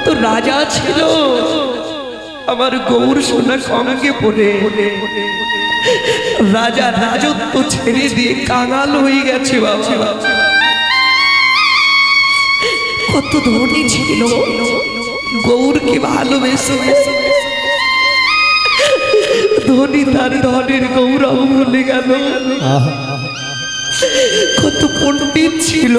কত রাজা ছিল। আমার গৌর সোনা সঙ্গে পড়ে। রাজা রাজত্ব ছেড়ে দিয়ে কাঙাল হয়ে গেছে বাবা। কত ধনী ছিল। গৌরকে ভালোবেসে। ধনী তার ধনের গৌরব ভুলে গেল। কত পণ্ডিত ছিল।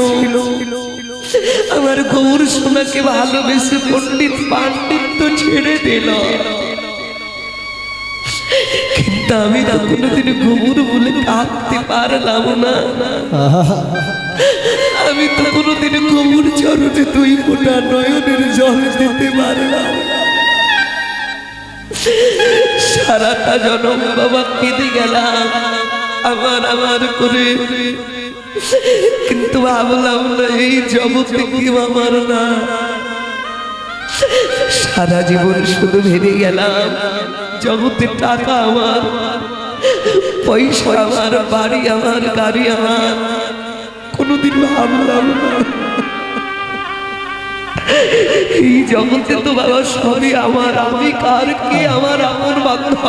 আমার গৌর সোনাকে ভালোবেসে পণ্ডিত পাণ্ডিত্য ছেড়ে দিল। কিন্তু আমি তো কোনোদিন গৌর বলে কাঁদতে পারলাম না। আমি তো কোনোদিন গৌর চরণে দুই ফোঁটা নয়নের জল দিতে পারলাম। সারাটা জনম বাবা কেঁদে গেলাম। আমার আমার করে কিন্তু ভাবলাম না, এই জগতে কেউ আমার না। সারা জীবন শুধু ভেবে গেলাম, জগতে টাকা আমার, পয়সা আমার, বাড়ি আমার, গাড়ি আমার। কোনোদিন ভাবলাম না। এই জগতে তো বাবা সবই আমার, আমি কার কে আমার আমার বান্ধব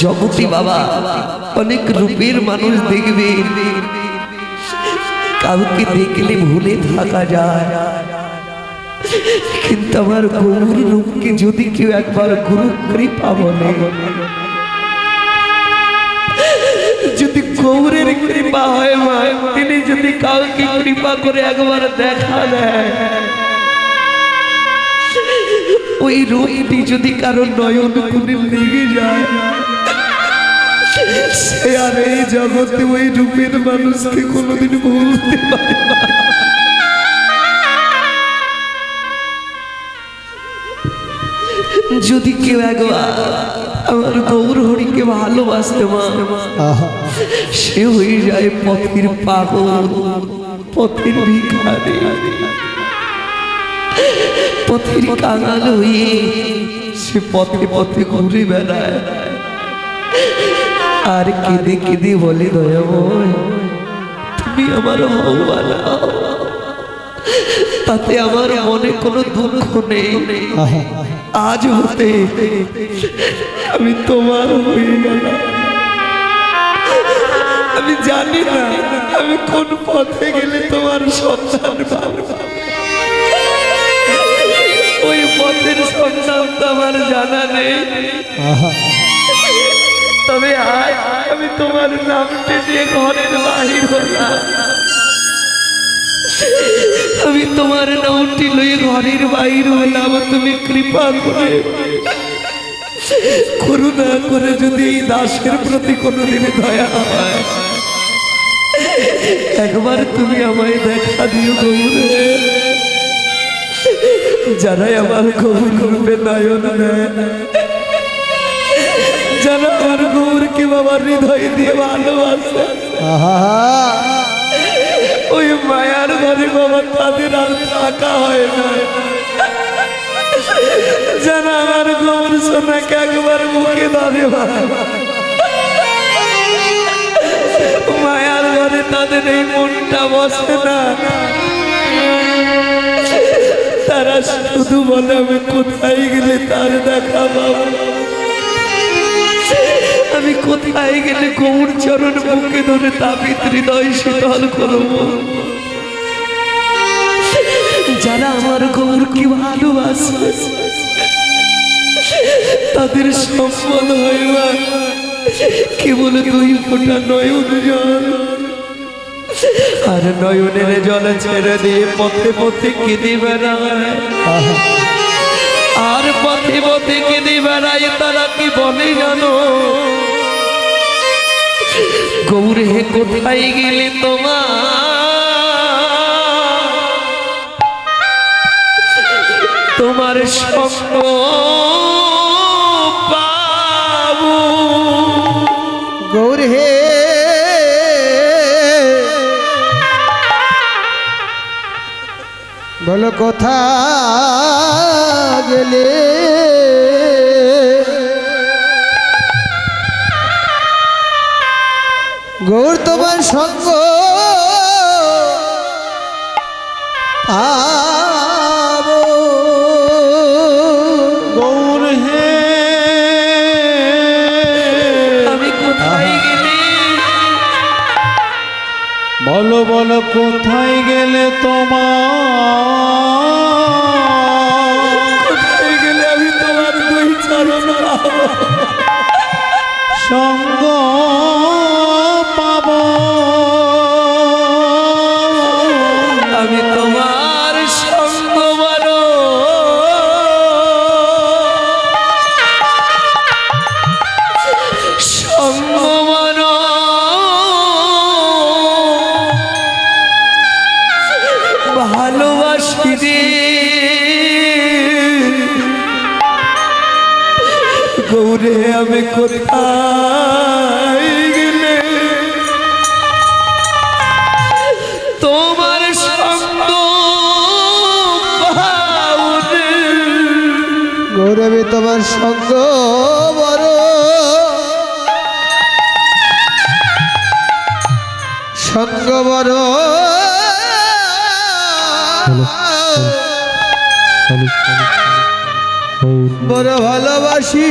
জগতে বাবা, অনেক রূপের মানুষ দেখবে। কাউকে দেখলে ভুলে থাকা যায়। কিন্তু আমার গৌর রূপকে যদি কেউ একবার গুরু কৃপা বলে, যদি গৌরের কৃপা হয় তিনি যদি কাউকে কৃপা করে একবার দেখা দেয়। ওই রূপটি যদি কারও নয়ন কোণে লেগে যায় সে আর এই জগতে ওই রূপের মানুষকে কোনোদিন ভুলতে পারে না। যদি কেউ একবার আমার গৌর হরিকে ভালোবাসতে মা সে হয়ে যায় পথের পাগল পথের ভিখারি। পথের কাঙাল হয়ে সে পথে পথে ঘুরে বেড়ায়। আর কেঁদে কেঁদে বলে দয়াময় তুমি আমার ভগবান। তাতে আমার মনে কোনো দুঃখ নেই। আজ হতে আমি তোমার হয়ে গেলাম। আমি জানি না আমি কোন পথে গেলে তোমার সন্ধান পাবো পথের সন্ধান তো আমার জানা নেই। তবে আজ আমি তোমার নামটি দিয়ে ঘরের বাহির হলাম। আমি তোমার নামটি লয়ে ঘরের বাইর হলাম। তুমি কৃপা করে করুণা করে যদি এই দাসের প্রতি কোনোদিন দয়া হয় একবার তুমি আমায় দেখা দিও গৌরে। যারাই আমার গৌর রূপে নয়ন নেয় যারা আমার গৌরকে বাবার হৃদয় দিয়ে ভালোবাসে। ওই মায়ার ঘরে বাবা তাদের আর থাকা হয় না। যারা আমার গৌর সোনাকে একবার মুখে ধরে মায়ার ঘরে তাদের এই মনটা বসে না। তারা শুধু বলে, আমি কোথায় গেলে তার দেখা পাবো? আমি কোথায় গেলে গৌর চরণ বুকে ধরে তাপিত হৃদয় শীতল করব? যারা আমার গৌরকে ভালোবাসে, তাদের সম্বল হয়ে কেবল দুই ফোঁটা নয়ন জল। আর নয়নের জল ছেড়ে দিয়ে পথে পথে কেঁদে বেড়ায় আর পথে পথে কেঁদে বেড়ায় তারা কি বলে জানো? গৌর হে কোথায় গেলে তোমার? তোমার স্বপ্ন বলো কথা গেলে। গৌর তোমার সঙ্গ পাবো কোথায় গেলে তোমার কোথায় গেলে আমি তোমার দুই চরণ পাবো? সঙ্গ গৌরবে তোমার সঙ্গ বড়। সঙ্গ বড়। বড় ভালোবাসি।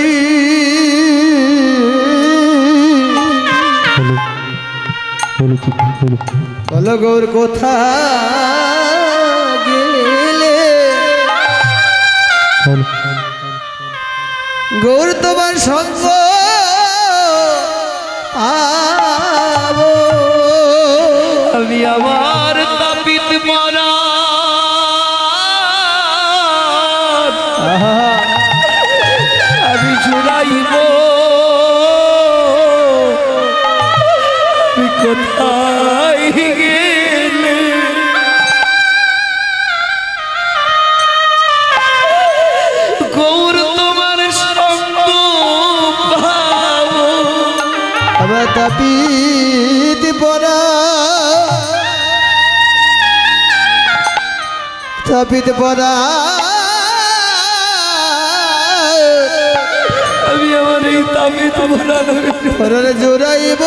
বলো গৌর কোথা গেলে? গৌর তোমার সঙ্গ আমি আমার তাপিত মারা। আমি জুড়াইব। কোথায় তাপিত পরা আমি আমার এই তাপিত মারা পরার জোড়াইব।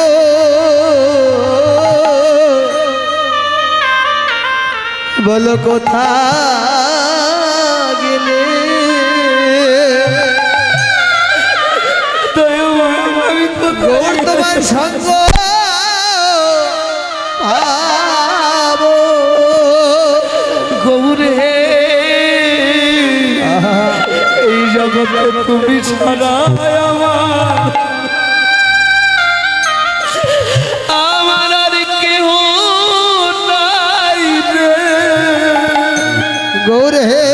বলো কোথা গেলে? তোমার সঙ্গ। পাবো জগতে তুমি ছাড়া আমার। আমার আর কেহ নাই রে। গৌর হে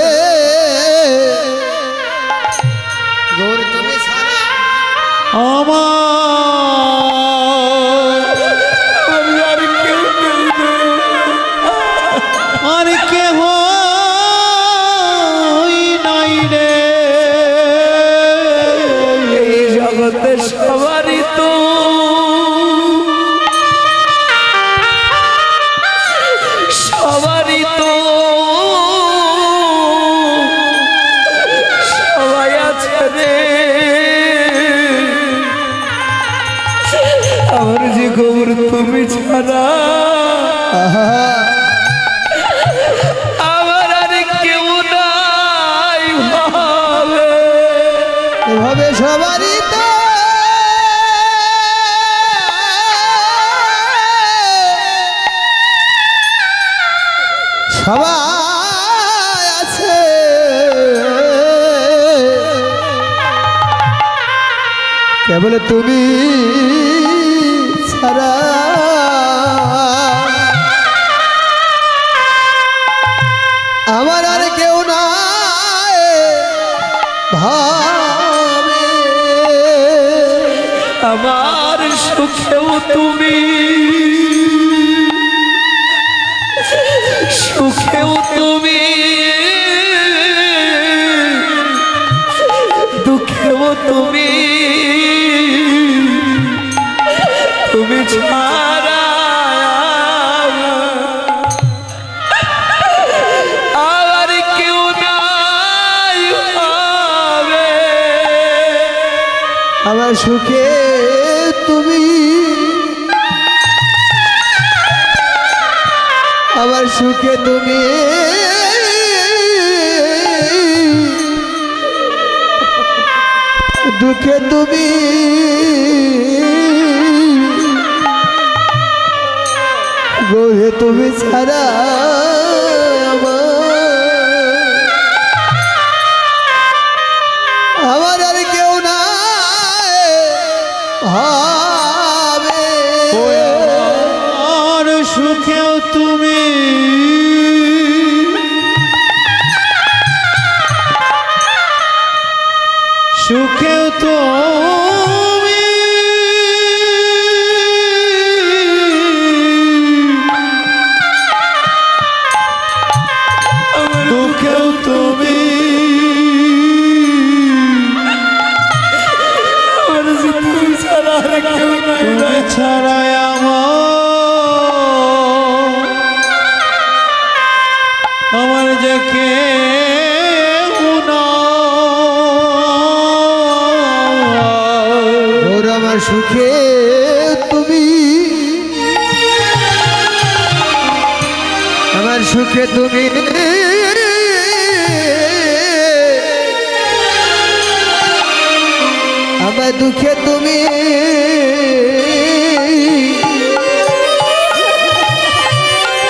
কেবল তুমি ছাড়া। আমার আর কেউ নাই ভাবে। আমার সুখেও তুমি। সুখেও তুমি। দুঃখেও তুমি। সুখে তুমি আমার সুখে তুমি দুঃখে তুমি গোহে তুমি ছাড়া ছাড়াই আমার আমার সুখে তুমি। আমার সুখে তুমি। আমার দুঃখে তুমি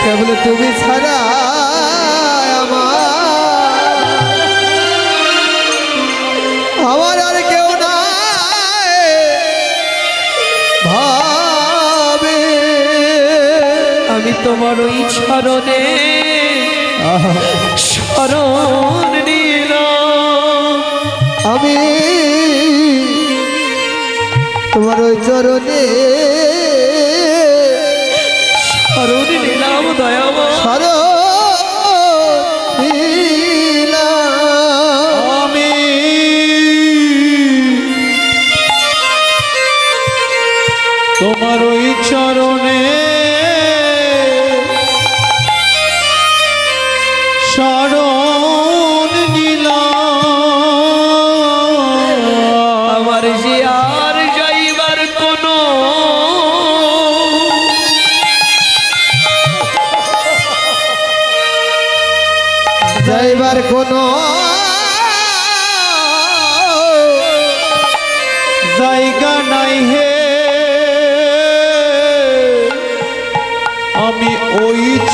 কেবল তুমি ছাড়া আমার আমার আর কেউ নাই। ভাবে আমি তোমার ওই স্মরণে স্মরণ নিলাম। আমি তোমার ওই চরণে স্মরণ নিলাম দয়ামা শরণ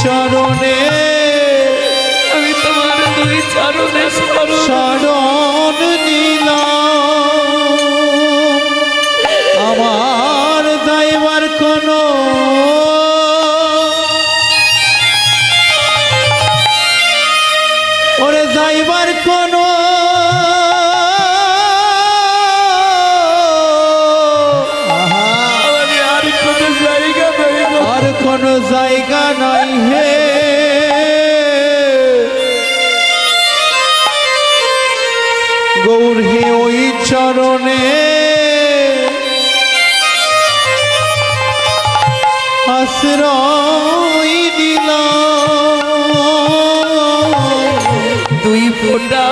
চরণে। আমি তোমার দুই চরণে শরণ নিলাম গৌর হে ওই চরণে। আশ্রয় দিলাম। দুই ফোঁটা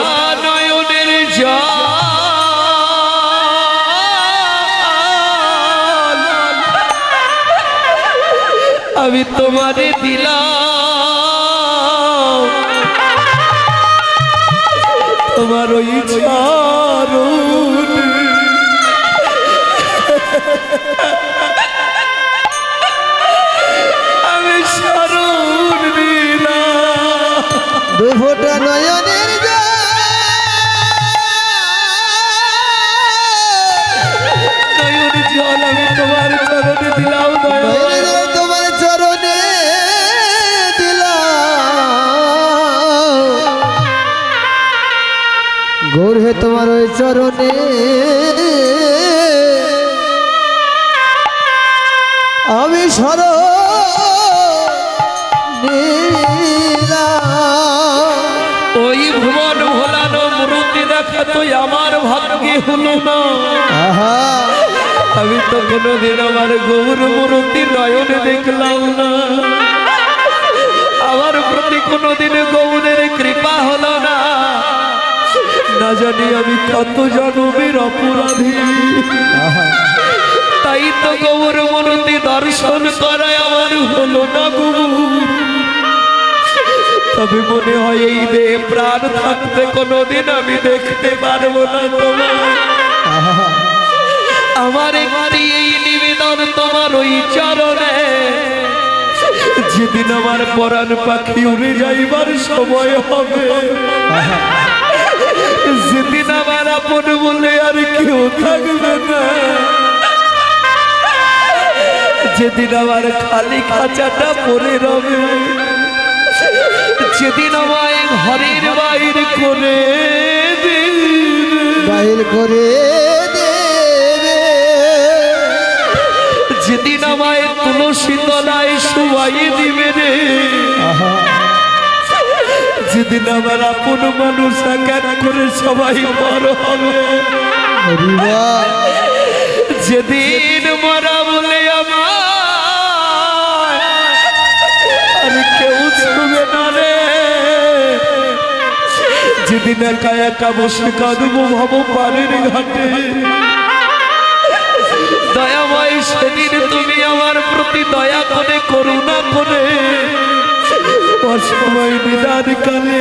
আমি তোমারে দিলাম। তোমার ওই আমি দেখা তো আমার ভাগ্যে হলো না। আমি তো কোনোদিন আমার গৌর মূর্তি নয়নে দেখলাম না। আমার প্রতি কোনোদিন গৌরের কৃপা হলো না। না জানি আমি কত জনমের অপরাধী। তাই তো গৌর মূর্তি দর্শন করায় আমার হলো না গৌর। তবে মনে হয় এই দেহ প্রাণ থাকতে কোনোদিন, আমি দেখতে পারব না তোমার আমার একটি এই নিবেদন তোমার ওই চরণে। যেদিন আমার পরাণ পাখি উড়ে যাইবার সময় হবে। যেদিন আমার আপন বলে আর কেউ থাকবে না। যেদিন আমার খালি খাঁচাটা পরে রবে। যেদিন আমায় ঘরের বাইরে করে বাইর করে যেদিন আমায় তুলসী তলায় শুয়াই দিবে রে। যেদিন আমার আপন মানুষ একা করে সবাই বড় হবে। যেদিন মরা বলে আমার কেউ ছুবে না রে। যেদিন একা একা বসে কাঁদবো, ভাব পানির ঘাটে। দয়াময়, সেদিন তুমি আমার প্রতি দয়া করে, করুণা করে। অসময় নিদান কালে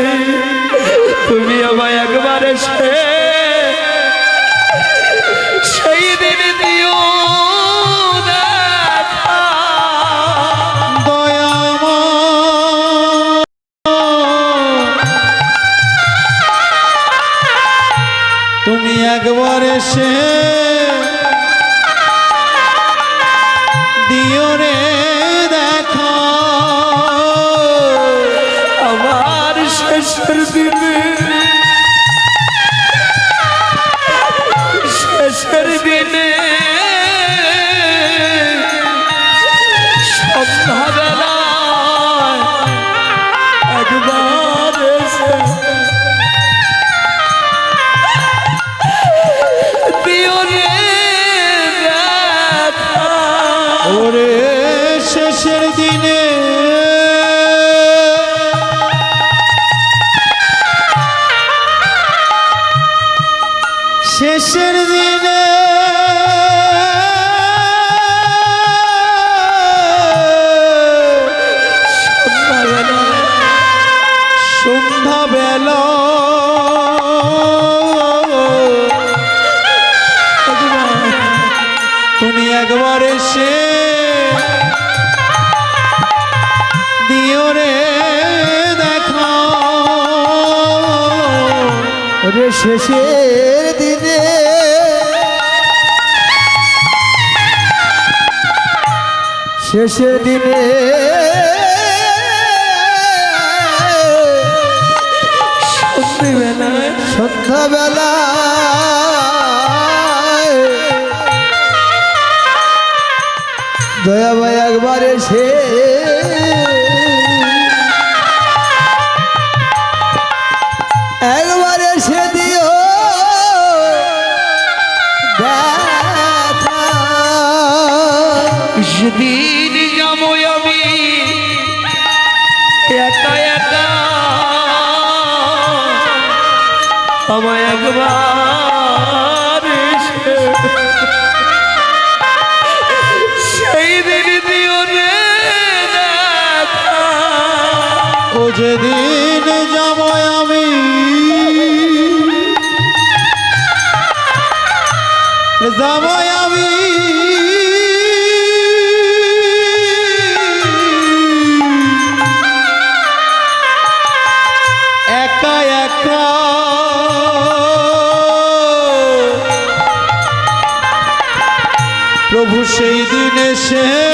বেলা। তুমি একবার এসে দিও রে দেখা ওরে শেষের দিনে। শেষের দিনে সন্ধ্যাবেলা দয়া ভাই একবার এসে একবার সেই দিন দিও রে। ও যেদিন যাব আমি যাব সেই